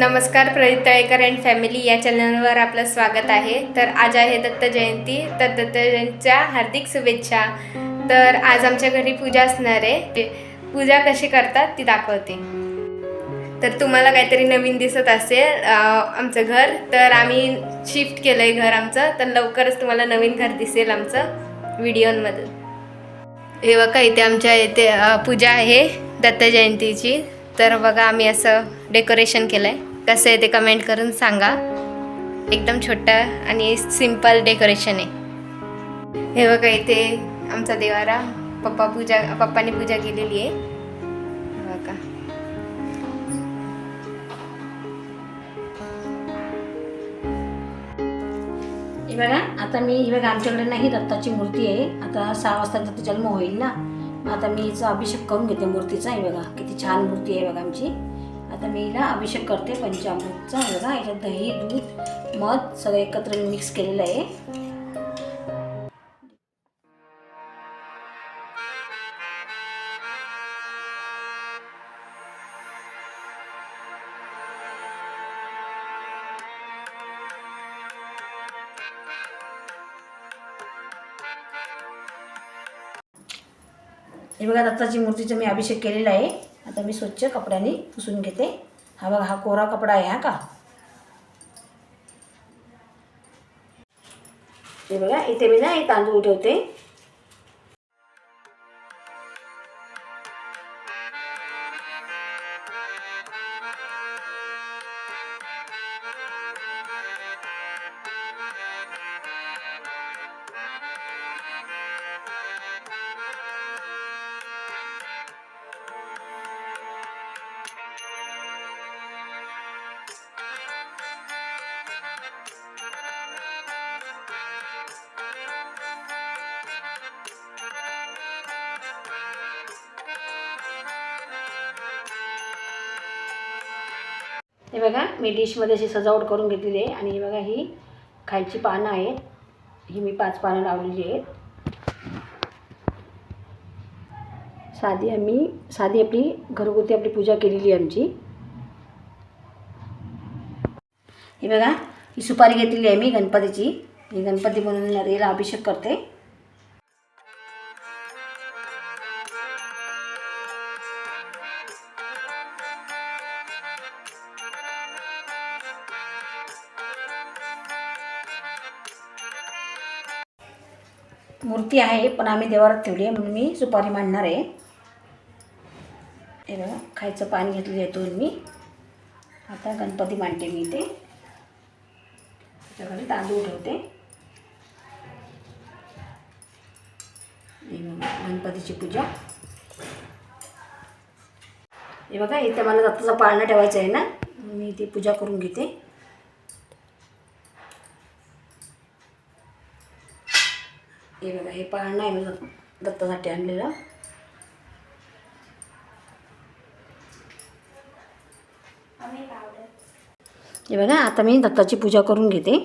नमस्कार Pradeep Talekar and family या चॅनलवर आपलं स्वागत आहे. तर आज आहे दत्त जयंती. तर दत्त जयंतीच्या हार्दिक शुभेच्छा. तर आज आमच्या घरी पूजा असणार आहे. ते पूजा कशी करतात ती दाखवते. तर तुम्हाला काहीतरी नवीन दिसत असेल आमचं घर तर आम्ही शिफ्ट केलं आहे घर आमचं. तर लवकरच तुम्हाला नवीन घर दिसेल आमचं व्हिडिओमध्ये हे बघा इथे आमच्या इथे पूजा आहे दत्त जयंतीची. तर बघा आम्ही असं डेकोरेशन केलं आहे कसं आहे ते कमेंट करून सांगा. एकदम छोटं आणि सिंपल डेकोरेशन आहे. हे बघा इथे आमचा देवारा पप्पा पूजा पप्पाने पूजा केलेली आहे. बघा. हे बघा आता मी हे बघा आमच्याकडे नाही दत्ताची मूर्ती आहे. आता सहा वाजता दत्त जन्म होईल ना. मग आता मी हिचा अभिषेक करून घेते मूर्तीचा हे बघा किती छान मूर्ती आहे बघा आमची. आता मी अभिषेक करते पंचामृतचा बघा याच्यात दही दूध मध सगळं एकत्र मिक्स केलेलं आहे. हे बघा दत्ताची मूर्तीचा मी अभिषेक केलेला आहे. आता मी स्वच्छ कपड्याने पुसून घेते. हा बघा हा कोरा कपडा आहे हा का? हे बघा इथे मी ना हे तांदूळ ठेवते. हे बघा मी डिशमध्ये अशी सजावट करून घेतलेली आहे. आणि हे बघा ही खायची पानं आहेत. ही मी पाच पानं लावलेली आहेत. साधी आम्ही साधी आपली घरगुती आपली पूजा केलेली आहे आमची. हे बघा ही सुपारी घेतलेली आहे मी गणपतीची. ही गणपती म्हणून याला अभिषेक करते. मूर्ती आहे पण आम्ही देवारात ठेवली आहे म्हणून मी सुपारी मांडणार आहे. हे बघा खायचं पाणी घेतलं आहे मी. आता गणपती मांडते मी इथे. त्याच्याकडे तांदूळ ठेवते. गणपतीची पूजा. हे बघा इथे मला दत्ताचा पाळणं ठेवायचं आहे ना मी ती पूजा करून घेते. हे बघा हे पाळणं आहे मी दत्तासाठी आणलेलं. हे बघा आता मी दत्ताची पूजा करून घेते.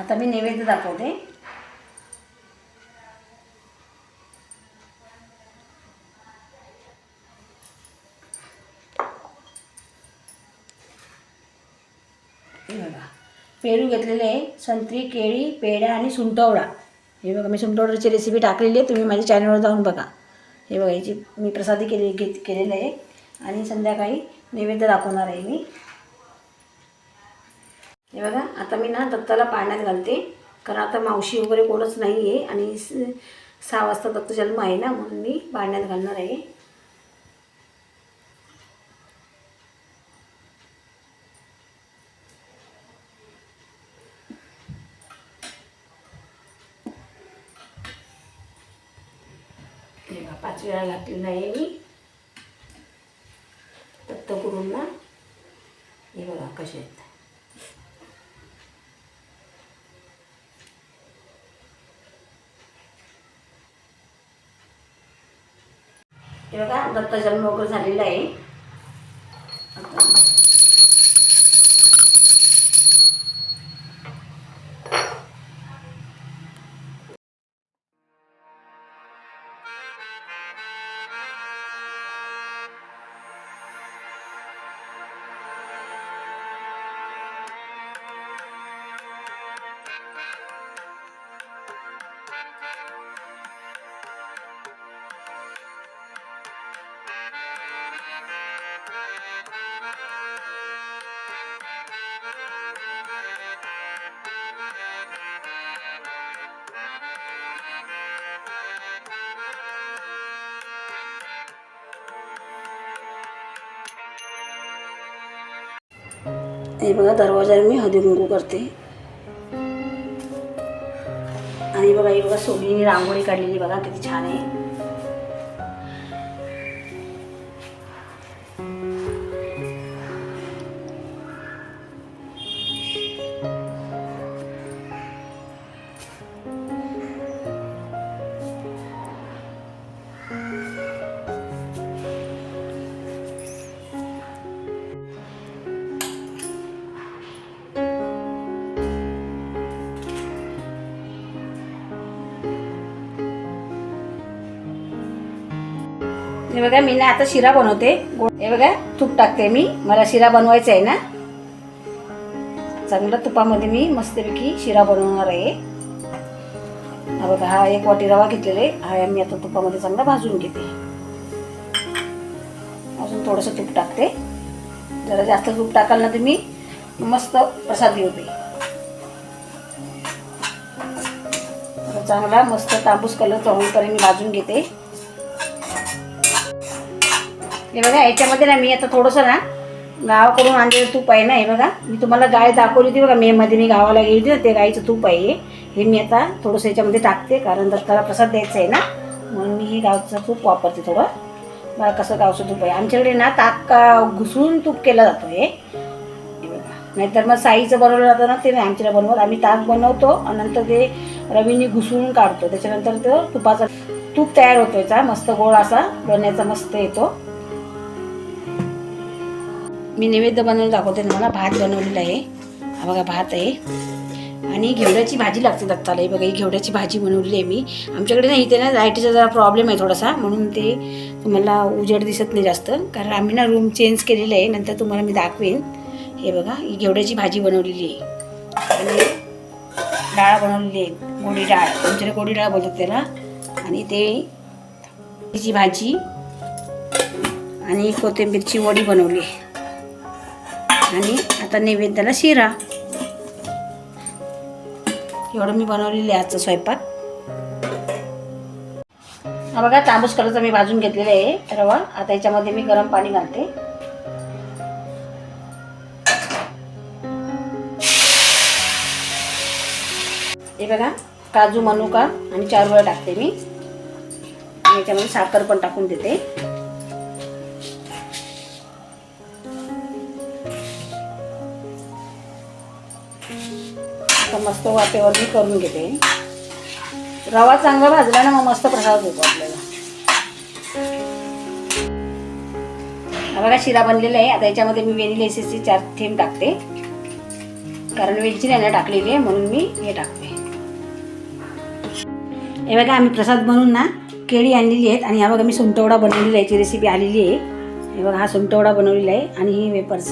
आता मी नैवेद्य दाखवते. हे बघा. पेरू घेतलेले आहे संत्री केळी पेढ्या आणि सुंटवडा. हे बघा मी सुंटवड्याची रेसिपी टाकलेली आहे तुम्ही माझ्या चॅनलवर जाऊन बघा. हे बघा याची मी प्रसादी केली घेत केलेलं आहे. आणि संध्याकाळी नैवेद्य दाखवणार आहे मी. हे बघा आता मी ना दत्ताला पाण्यात घालते. कारण आता मावशी वगैरे कोणच नाही आहे आणि सहा वाजता दत्त जन्म आहे ना म्हणून मी पाण्यात घालणार आहे. हे बघा पाच वेळा घातलेलं आहे मी. दत्त गुरूंना. हे बघा कसे आहेत. हे बघा दत्त जन्म वगैरे झालेला आहे. हे बघा दरवाजाला मी हळदी कुंकू करते. आणि बघा ही बघा सोनीने रांगोळी काढलेली बघा किती छान आहे. हे बघा मी ना आता शिरा बनवते. हे बघा तूप टाकते मी. मला शिरा बनवायचा आहे ना. चांगलं तुपामध्ये मी मस्तपैकी शिरा बनवणार आहे. हा बघा हा एक वाटी रवा घेतलेला आहे. हा मी आता तुपामध्ये चांगला भाजून घेते. अजून थोडंसं तूप टाकते. जरा जास्त तूप टाकाल ना तुम्ही मस्त प्रसाद होते चांगला मस्त तांबूस कलर चवळीपर्यंत मी भाजून घेते. हे बघा याच्यामध्ये ना मी आता थोडंसं ना गावाकडून आणलेलं तूप आहे ना हे बघा. मी तुम्हाला गाय दाखवली होती बघा मेमध्ये मी गावाला गेली होती ना ते गाईचं तूप आहे हे. मी आता थोडंसं याच्यामध्ये टाकते कारण दत्ताला प्रसाद द्यायचा आहे ना म्हणून मी हे गावचं तूप वापरते थोडं. बघा कसं गावचं तूप आहे. आमच्याकडे ना ताक का घुसून तूप केला जातो हे. हे बघा. नाहीतर मग साईचं बनवलं जातं ना ते नाही आमच्याकडे बनवत. आम्ही ताक बनवतो आणि नंतर ते रवीने घुसून काढतो. त्याच्यानंतर तो तुपाचा तूप तयार होतो याचा मस्त गोळ असा बनण्याचा मस्त येतो. मी नैवेद्य बनवून दाखवते तुम्हाला. भात बनवलेला आहे. हा बघा भात आहे. आणि घेवड्याची भाजी लागते दत्ताला. हे बघा ही घेवड्याची भाजी बनवलेली आहे मी. आमच्याकडे ना इथे ना लाईटीचा जरा प्रॉब्लेम आहे थोडासा. म्हणून ते तुम्हाला उजेड दिसत नाही जास्त. कारण आम्ही ना रूम चेंज केलेलं आहे. नंतर तुम्हाला मी दाखवेन. हे बघा ही घेवड्याची भाजी बनवलेली आहे. आणि डाळ बनवलेली आहे. गोडी डाळ. आमच्याकडे गोडी डाळ बोलतात त्याला. आणि ते त्याची भाजी आणि कोथिंबीरची वडी बनवली आणि आता नैवेद्याला शिरा. एवढं मी बनवलेली आहे आजचा स्वयंपाक. हा बघा तांबूस कलरचा मी भाजून घेतलेला आहे रवा. आता याच्यामध्ये मी गरम पाणी घालते. हे बघा काजू मनुका आणि चार वेळा टाकते मी. याच्यामध्ये साखर पण टाकून देते. मस्त वाटेवर मी करून घेते. रवा चांगला भाजला ना मग मस्त प्रसाद होतो आपल्याला. बघा शिरा बनलेला आहे. आता याच्यामध्ये मी व्हेनिला लेसेसचे चार थेंब टाकते. कारण वेलची नाही टाकलेली आहे म्हणून मी हे टाकते. हे बघा आम्ही प्रसाद बनवून ना केळी आणलेली आहेत. आणि हा बघा मी सुंटवडा बनवलेला आहे. याची रेसिपी आलेली आहे. हे बघा हा सुंटवडा बनवलेला आहे. आणि ही वेपर्स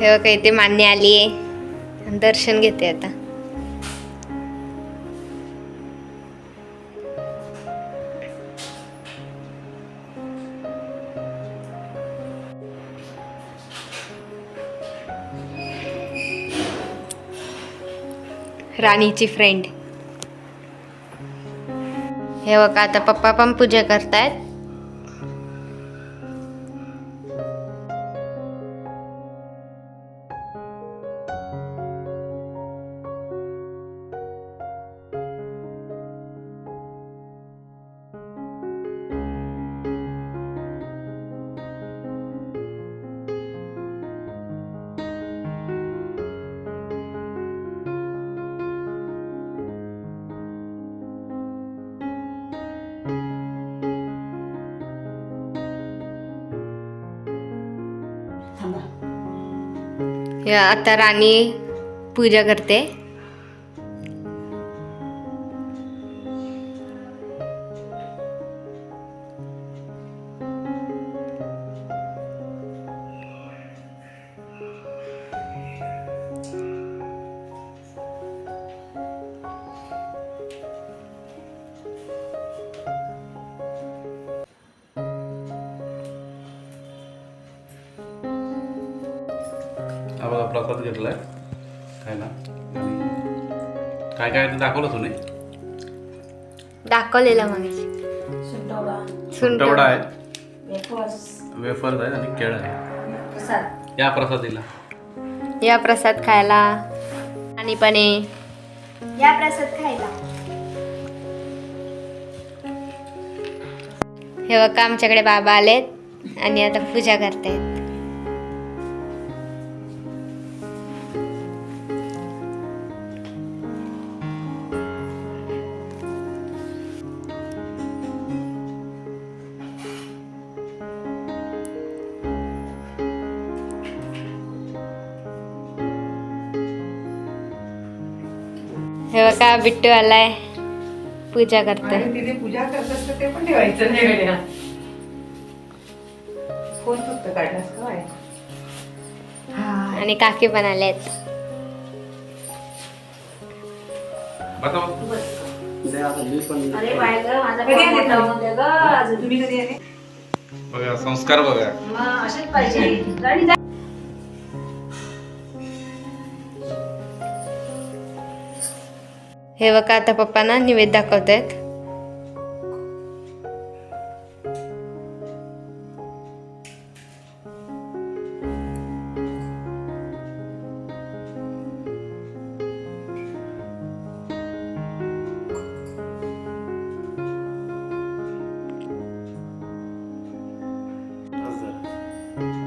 हे बघा इथे मान्य आली आहे. दर्शन घेते आता. राणीची फ्रेंड हे बघा आता पप्पा पण पूजा करतायत. आता राणी पूजा करते. प्रसाद घेतलाय. काय ना? आणि काय काय ते दाखवलं तुम्ही दाखवलेला मग. सुंटवडा. आहे. वेफर्स. वेफर्स आहे आणि केळ आहे. प्रसाद. या प्रसादीला. या प्रसाद खायला. आणि पण. या प्रसाद खायला. हे बघा आमच्याकडे बाबा आलेत आणि आता पूजा करतायत. हे बघा बिट्टू आलाय. पूजा करतोय. तिथे पूजा करत असतं ते पण ठेवायचं नाही फोन फक्त काढलास हा आणि काकी पण आले आले? बघा संस्कार बघा. मग असेच पाहिजे. हे बघा आता पप्पांना निवेद दाखवत आहेत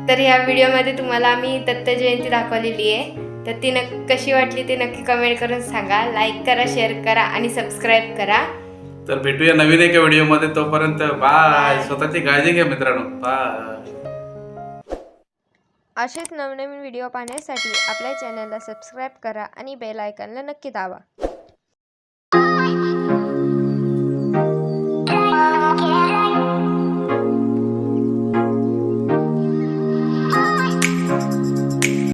तर ह्या व्हिडिओमध्ये तुम्हाला आम्ही दत्त जयंती दाखवलेली आहे. तर ती नक् कशी वाटली ते नक्की कमेंट करून सांगा. लाईक करा शेअर करा आणि सबस्क्राईब करा. तर भेटूया नवीन एका व्हिडिओमध्ये तोपर्यंत बाय स्वतःची काळजी घ्या मित्रांनो. बाय असेच नवनवीन व्हिडिओ पाहण्यासाठी आपल्या चॅनलला सबस्क्राईब करा आणि बेल आयकॉनला नक्की दाबा.